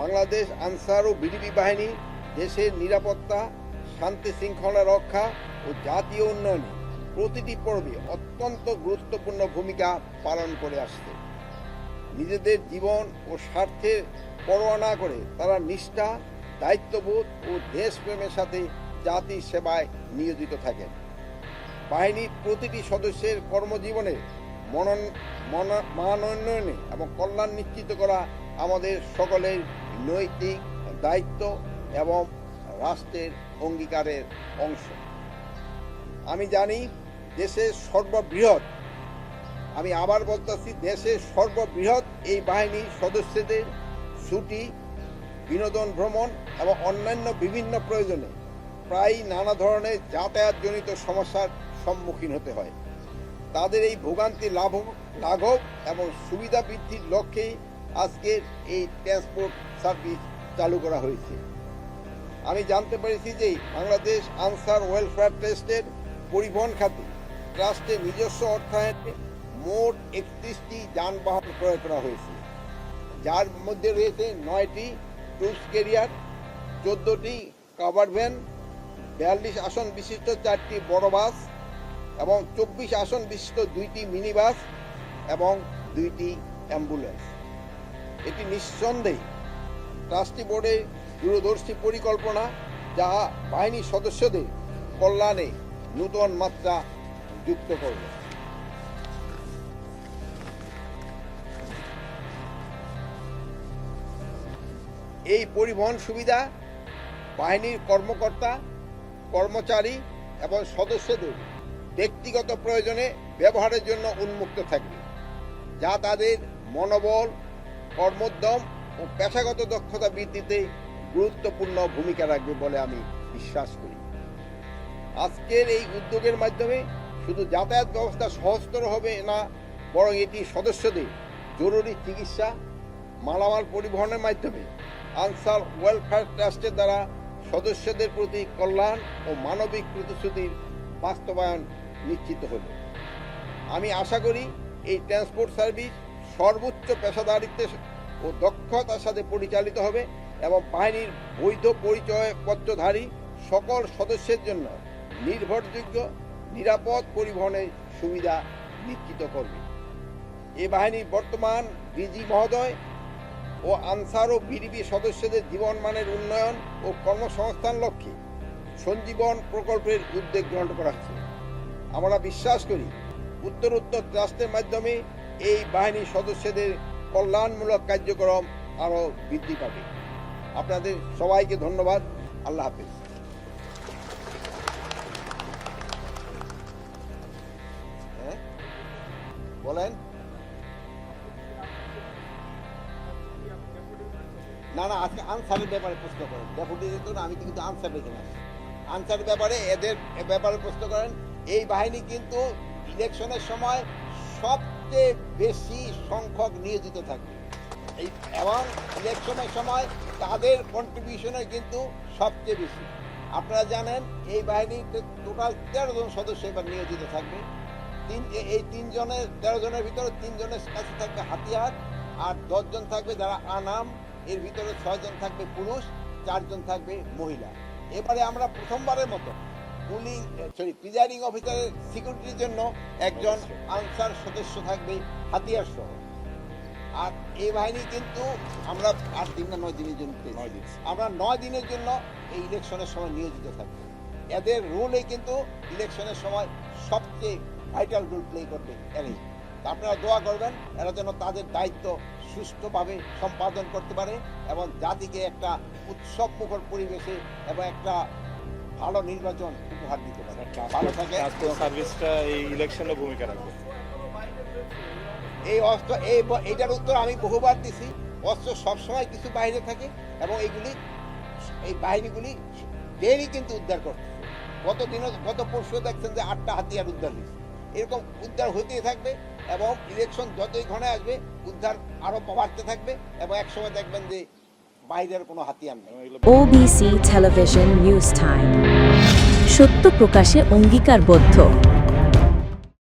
বাংলাদেশ আনসার ও BDP বাহিনী, দেশের নিরাপত্তা, শান্তি শৃঙ্খলা রক্ষা ও জাতীয় উন্নয়নে প্রতিটি পর্বে অত্যন্ত গুরুত্বপূর্ণ ভূমিকা পালন করে আসছে। নিজেদের জীবন ও স্বার্থের পরোয়া না করে তারা নিষ্ঠা, দায়িত্ববোধ ও দেশপ্রেমের সাথে জাতির সেবায় নিয়োজিত থাকেন। বাহিনীর প্রতিটি সদস্যের কর্মজীবনে মনন, মান উন্নয়নে এবং কল্যাণ নিশ্চিত করা আমাদের সকলের নৈতিক দায়িত্ব এবং রাষ্ট্রের অঙ্গীকারের অংশ। আমি জানি দেশের সর্ববৃহৎ, আমি আবার বলতেছি দেশের সর্ববৃহৎ এই বাহিনীর সদস্যদের ছুটি, বিনোদন ভ্রমণ এবং অন্যান্য বিভিন্ন প্রয়োজনে প্রায় নানা ধরনের যাতায়াতজনিত সমস্যার সম্মুখীন হতে হয়। তাদের এই ভোগান্তি লাভ লাঘব এবং সুবিধা বৃদ্ধির লক্ষ্যেই আজকের এই ট্রান্সপোর্ট সার্ভিস চালু করা হয়েছে। আমি জানতে পেরেছি যে বাংলাদেশ আনসার ওয়েলফেয়ার ট্রাস্টের পরিবহন খাতে ট্রাস্টের নিজস্ব অর্থায়নে মোট একত্রিশটি যানবাহন ক্রয় করা হয়েছে। যার মধ্যে রয়েছে নয়টি টুলস কেরিয়ার চোদ্দোটি কাভার ভ্যান বিয়াল্লিশ আসন বিশিষ্ট চারটি বড় বাস এবং চব্বিশ আসন বিশিষ্ট দুইটি মিনি বাস এবং দুইটি অ্যাম্বুলেন্স এটি নিঃসন্দেহে ট্রাস্টি বোর্ডের দূরদর্শী পরিকল্পনা, যা বাহিনীর সদস্যদের কল্যাণে নূতন মাত্রা যুক্ত করবে। এই পরিবহন সুবিধা বাহিনীর কর্মকর্তা, কর্মচারী এবং সদস্যদের ব্যক্তিগত প্রয়োজনে ব্যবহারের জন্য উন্মুক্ত থাকবে, যা তাদের মনোবল কর্মোদ্যম ও পেশাগত দক্ষতা বৃদ্ধিতে গুরুত্বপূর্ণ ভূমিকা রাখবে বলে আমি বিশ্বাস করি। আজকের এই উদ্যোগের মাধ্যমে শুধু যাতায়াত ব্যবস্থা সহজতর হবে না, বরং এটি সদস্যদের জরুরি চিকিৎসা, মালামাল পরিবহনের মাধ্যমে আনসার ওয়েলফেয়ার ট্রাস্টের দ্বারা সদস্যদের প্রতি কল্যাণ ও মানবিক প্রতিশ্রুতির বাস্তবায়ন নিশ্চিত হবে আমি আশা করি এই ট্রান্সপোর্ট সার্ভিস সর্বোচ্চ পেশাদারিত্বের ও দক্ষতার সাথে পরিচালিত হবে এবং বাহিনীর বৈধ পরিচয়পত্রধারী সকল সদস্যের জন্য নির্ভরযোগ্য, নিরাপদ পরিবহনের সুবিধা নিশ্চিত করবে। এ বাহিনীর বর্তমান ডিজি মহোদয় ও আনসার ও বিডিপি সদস্যদের জীবনমানের উন্নয়ন ও কর্মসংস্থান লক্ষ্যে সঞ্জীবন প্রকল্পের উদ্যোগ গ্রহণ করা হচ্ছে। আমরা বিশ্বাস করি উত্তর উত্তর ট্রাস্টের মাধ্যমে এই বাহিনীর সদস্যদের কল্যাণমূলক কার্যক্রম আরও বৃদ্ধি পাবে। আপনাদের সবাইকে ধন্যবাদ। আল্লাহ হাফিজ। হ্যাঁ? বলেন। না না, আজকে আনসারের ব্যাপারে প্রশ্ন করেন। ডেপুটি যেহেতু না আমি কিন্তু আনসার রেখে আসছি। আনসারের ব্যাপারে এদের ব্যাপারে প্রশ্ন করেন। এই বাহিনী কিন্তু ইলেকশনের সময় সবচেয়ে বেশি সংখ্যক নিয়োজিত এই এবং ইলেকশনের সময় তাদের কন্ট্রিবিউশনে কিন্তু সবচেয়ে বেশি। আপনারা জানেন, এই বাহিনীতে টোটাল তেরো জন সদস্য এবার নিয়োজিত থাকবে। তিন এই তিনজনের তেরো জনের ভিতরে তিনজনের কাছে থাকবে হাতিয়ার আর দশজন থাকবে যারা আনাম। এর ভিতরে ছয়জন থাকবে পুরুষ চারজন থাকবে মহিলা। এবারে আমরা প্রথমবারের মতো পুলিং সরি প্রিজাইডিং অফিসারের সিকিউরিটির জন্য একজন আনসার সদস্য থাকবে হাতিয়ার সহ। আর এই বাহিনী কিন্তু আমরা আট দিন না নয় দিনের জন্য নয় দিন। আমরা নয় দিনের জন্য এই ইলেকশনের সময় নিয়োজিত থাকবে। এদের রোলে কিন্তু ইলেকশনের সময় সবচেয়ে ভাইটাল রোল প্লে করবে এরাই। তা আপনারা দোয়া করবেন এরা যেন তাদের দায়িত্ব সুষ্ঠুভাবে সম্পাদন করতে পারে এবং জাতিকে একটা উৎসব মুখর পরিবেশে এবং একটা ভালো নির্বাচন উপহার দিতে পারে। ভালো থাকে। সার্ভিসটা এই ইলেকশনে ভূমিকা রাখবে। এই অস্ত্র এই এইটার উত্তর আমি বহুবার দিছি। অস্ত্র সবসময় কিছু বাইরে থাকে এবং এইগুলি এই বাহিনীগুলি ডেলি কিন্তু উদ্ধার করতেছে গত দিনও গত পরশু দেখছেন যে আটটা হাতিয়ার উদ্ধার হয়েছে। এরকম উদ্ধার হতেই থাকবে এবং ইলেকশন যতই ঘনে আসবে উদ্ধার আরও বাড়তে থাকবে এবং একসময় দেখবেন যে বাইরের কোনো হাতিয়ার নেই। ওবিসি টেলিভিশন নিউজ টাইম সত্য প্রকাশে অঙ্গীকারবদ্ধ।